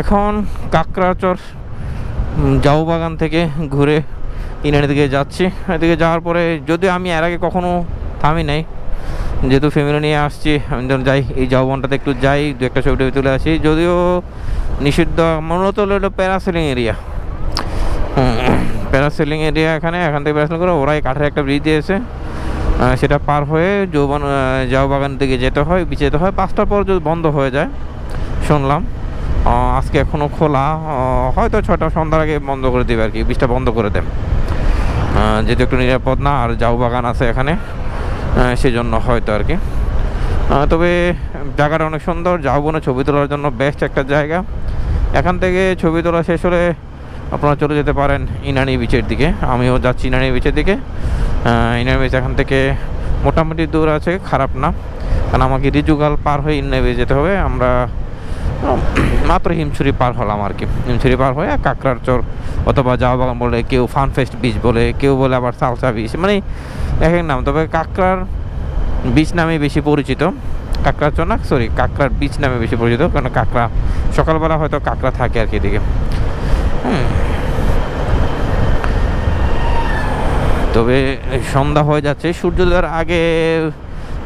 এখন কাকড়াচর জাউ বাগান থেকে ঘুরে ইনানি দিকে যাচ্ছি। এদিকে যাওয়ার পরে যদিও আমি এর আগে কখনো থামি নাই, যেহেতু ফ্যামিলি নিয়ে আসছি, আমি যখন যাই, এই জাউবনটাতে একটু যাই, দু একটা ছবি তুলে আসি। যদিও নিষিদ্ধ মূলত হলো প্যারাসেলিং এরিয়া প্যারাসেলিং এরিয়া এখানে, এখান থেকে প্যারাসেলিং করে ওরাই কাঠের একটা ব্রিজ দিয়েছে। সেটা পার হয়ে যৌবন জাউ বাগান দিকে যেতে হয় যেতে হয়। পাঁচটার পর যদি বন্ধ হয়ে যায়, শুনলাম। আজকে এখনও খোলা। হয়তো ছটা সন্ধ্যার আগে বন্ধ করে দেবে আর কি বীজটা বন্ধ করে দেন যেহেতু একটু নিরাপদ না, আর জাউ বাগান আছে এখানে সেজন্য হয়তো আর কি। তবে জায়গাটা অনেক সুন্দর জাউবনে ছবি তোলার জন্য বেস্ট একটা জায়গা। এখান থেকে ছবি তোলা শেষ হলে আপনারা চলে যেতে পারেন ইনানি বিচের দিকে। আমিও যাচ্ছি ইনানি বিচের দিকে। ইনানি বিচ এখান থেকে মোটামুটি দূর আছে, খারাপ না। কারণ আমাকে রিজুগাল পার হয়ে ইনানি বিচ যেতে হবে। আমরা মাত্র হিমছুরি পার হলাম আর কি। হিমছুরি পার হয়ে কাঁকড়ার চর অথবা জাওয়া বাগান বলে কেউ ফানফেস্ট বিচ বলে, কেউ বলে আবার সালসা বিচ মানে এক এক নাম। তবে কাঁকড়ার বিচ নামে বেশি পরিচিত। কাঁকড়ার চর না সরি কাঁকড়ার বিচ নামে বেশি পরিচিত। কারণ কাঁকড়া, সকালবেলা হয়তো কাঁকড়া থাকে আর কি এদিকে। তবে সন্ধ্যা হয়ে যাচ্ছে। সূর্যোদয়ের আগে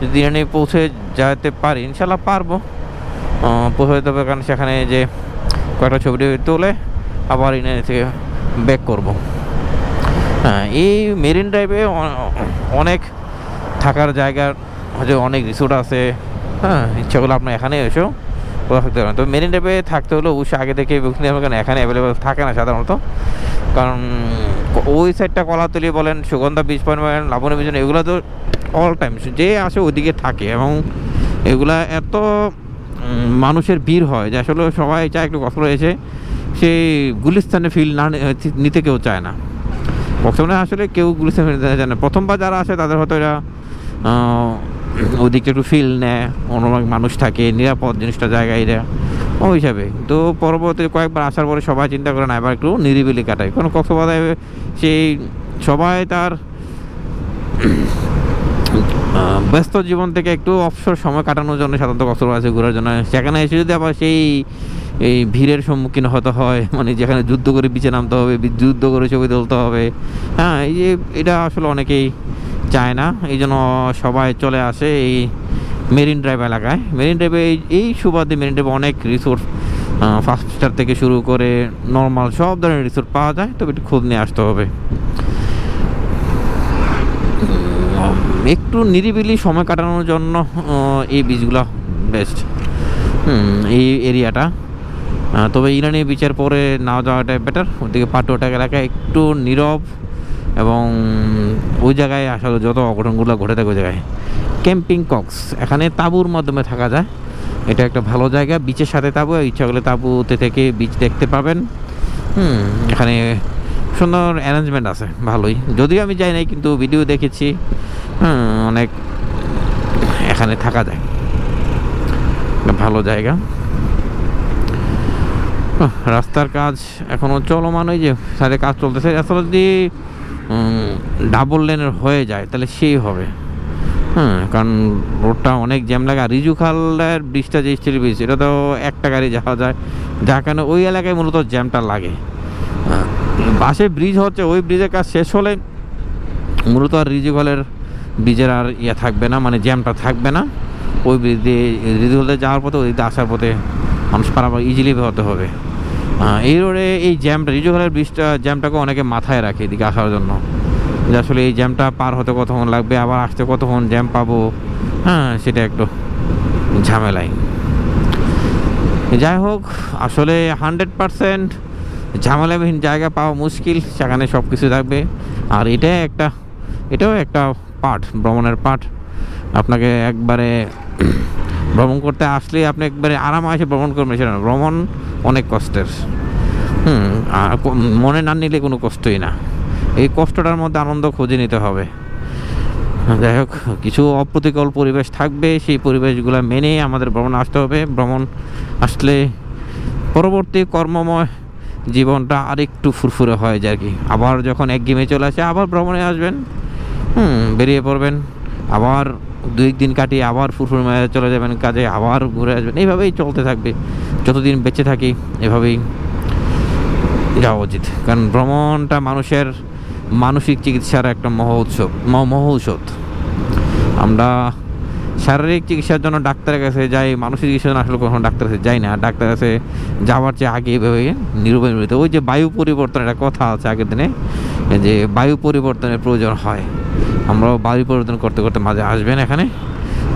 যদি পৌঁছে যেতে পারি। ইনশাল্লাহ পারব। আহ, হবে কারণ সেখানে যে কয়েকটা ছবি তুলে আবার এনে থেকে ব্যাক করব। হ্যাঁ এই মেরিন ড্রাইভে অনেক থাকার জায়গার হচ্ছে অনেক রিসোর্ট আছে। হ্যাঁ ইচ্ছা করলে আপনার এখানে কোথাও থাকতে পারেন তবে মেরিন ড্রাইভে থাকতে হলে অবশ্যই আগে থেকে বুকিং দেবেন কারণ এখানে অ্যাভেলেবেল থাকে না সাধারণত। কারণ ওই সাইডটা কলাতলি বলেন সুগন্ধা বিচ পয়েন্ট বলেন লাবণী বিচ এগুলো তো অল টাইম যে আসে ওদিকে থাকে এবং এগুলা এত মানুষের ভিড় হয় যে আসলে সবাই চায় একটু কষ্ট রয়েছে সেই গুলিস্তানে ফিল না নিতে কেউ চায় না। প্রথমে আসলে কেউ গুলিস্তান চায় না। প্রথমবার যারা আসে তাদের হয়তো এরা ওদিকে একটু ফিল নেয় অনেক মানুষ থাকে, নিরাপদ জিনিসটা জায়গায় দেয় ওই হিসাবে। তো পরবর্তী কয়েকবার আসার পরে সবাই চিন্তা করে না এবার একটু নিরিবিলি কাটায় কারণ কক্সবাজারে সেই সবাই তার ব্যস্ত জীবন থেকে একটু অবসর সময় কাটানোর জন্য সাধারণত কক্সবাজার ঘোরার জন্য। সেখানে এসে যদি আবার সেই, এই ভিড়ের সম্মুখীন হতে হয় মানে যেখানে যুদ্ধ করে বিচে নামতে হবে যুদ্ধ করে ছবি তুলতে হবে হ্যাঁ এই যে এটা আসলে অনেকেই চায় না। এই জন্য সবাই চলে আসে এই মেরিন ড্রাইভ এলাকায়। মেরিন ড্রাইভে এই এই সুবাদে মেরিন ড্রাইভে অনেক রিসোর্ট ফার্স্ট স্টার থেকে শুরু করে নর্মাল সব ধরনের রিসোর্ট পাওয়া যায়, তবে একটু খোঁজ নিয়ে আসতে হবে। একটু নিরিবিলি সময় কাটানোর জন্য এই বীজগুলো বেস্ট এই এরিয়াটা তবে ইরানি বিচের পরে না যাওয়াটাই বেটার ওদিকে পাটুয়াটা এলাকায় একটু নীরব এবং ওই জায়গায় আসলে যত অঘটনগুলো ঘটে থাকে ওই জায়গায়। ক্যাম্পিং কক্স এখানে তাঁবুর মাধ্যমে থাকা যায়। এটা একটা ভালো জায়গা। বিচের সাথে তাঁবু ইচ্ছা করলে তাঁবুতে থেকে বিচ দেখতে পাবেন। হুম, এখানে সুন্দর অ্যারেঞ্জমেন্ট আছে, ভালোই। যদিও আমি যাই নাই, কিন্তু ভিডিও দেখেছি অনেক এখানে থাকা যায়। ভালো জায়গা। রাস্তার কাজ এখনও চলমান, ওই যে সাথে কাজ চলতেছে। আসলে যদি ডাবল লেনের হয়ে যায়, তাহলে সেই হবে। হ্যাঁ কারণ রোডটা অনেক জ্যাম লাগে। আর রিজু খালের ব্রিজটা যে স্টিল ব্রিজ এটা তো একটা গাড়ি যাওয়া যায়। যার কারণে ওই এলাকায় মূলত জ্যামটা লাগে। পাশে ব্রিজ হচ্ছে, ওই ব্রিজের কাজ শেষ হলে মূলত আর রিজু খালের ব্রিজের আর ইয়ে থাকবে না মানে জ্যামটা থাকবে না। ওই ব্রিজ দিয়ে রিজু খালে যাওয়ার পথে, ওই দিকে আসার পথে মানুষ পারাপার ইজিলি হতে হবে। এই রোডে এই জ্যামটা, রিজু খালের ব্রিজটা, জ্যামটাকে অনেকে মাথায় রাখে এদিকে আসার জন্য। যে আসলে এই জ্যামটা পার হতে কতক্ষণ লাগবে, আবার আসতে কতক্ষণ জ্যাম পাবো? হ্যাঁ সেটা একটু ঝামেলাই যাই হোক, আসলে হান্ড্রেড পারসেন্ট ঝামেলাবিহীন জায়গা পাওয়া মুশকিল, সেখানে সব কিছু থাকবে। আর এটা একটা, এটাও একটা পার্ট ভ্রমণের পার্ট আপনাকে একবারে ভ্রমণ করতে আসলে আপনি একবারে আরামে এসে ভ্রমণ করবেন, সেটা ভ্রমণ অনেক কষ্টের। হুম, আর মনে না নিলে কোনো কষ্টই না। এই কষ্টটার মধ্যে আনন্দ খুঁজে নিতে হবে। যাই হোক, কিছু অপ্রতিকূল পরিবেশ থাকবে, সেই পরিবেশগুলো মেনে আমাদের ভ্রমণ আসতে হবে। ভ্রমণ আসলে পরবর্তী কর্মময় জীবনটা আরেকটু ফুরফুরে হয়ে যায় কি। আবার যখন এক গেমে চলে আসে, আবার ভ্রমণে আসবেন, হুম, বেরিয়ে পড়বেন, আবার দুই দিন কাটিয়ে আবার ফুরফুর মেয়ে চলে যাবেন কাজে, আবার ঘুরে আসবেন। এইভাবেই চলতে থাকবে। যতদিন বেঁচে থাকি, এভাবেই যাওয়া উচিত। কারণ ভ্রমণটা মানুষের মানসিক চিকিৎসার একটা মহ উৎসব ম- মহ আমরা শারীরিক চিকিৎসার জন্য ডাক্তারের কাছে যাই, মানসিক চিকিৎসার জন্য আসলে কখনো ডাক্তারের কাছে যাই না। ডাক্তারের কাছে যাওয়ার চেয়ে আগে এভাবে নিরূপণ ওই যে বায়ু পরিবর্তন একটা কথা আছে আগের দিনে, যে বায়ু পরিবর্তনের প্রয়োজন হয়। আমরাও বায়ু পরিবর্তন করতে করতে মাঝে আসবেন এখানে।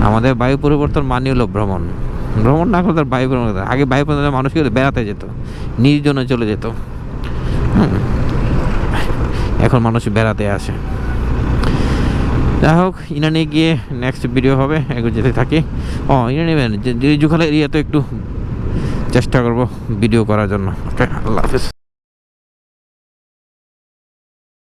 আমাদের বায়ু পরিবর্তন মানে হলো ভ্রমণ। ভ্রমণ না করতে বায়ু পরিবর্তন আগে বায়ু পরিবর্তন মানুষ কিন্তু বেড়াতে যেত, নির্জনে চলে যেত। এখন মানুষ বেড়াতে আসে। যাই হোক ইনানি গিয়ে নেক্সট ভিডিও হবে এগুলো যেতে থাকি ও ইরানি নেবেন যে জুখালা এরিয়াতে একটু চেষ্টা করব ভিডিও করার জন্য ওকে আল্লাহ হাফিজ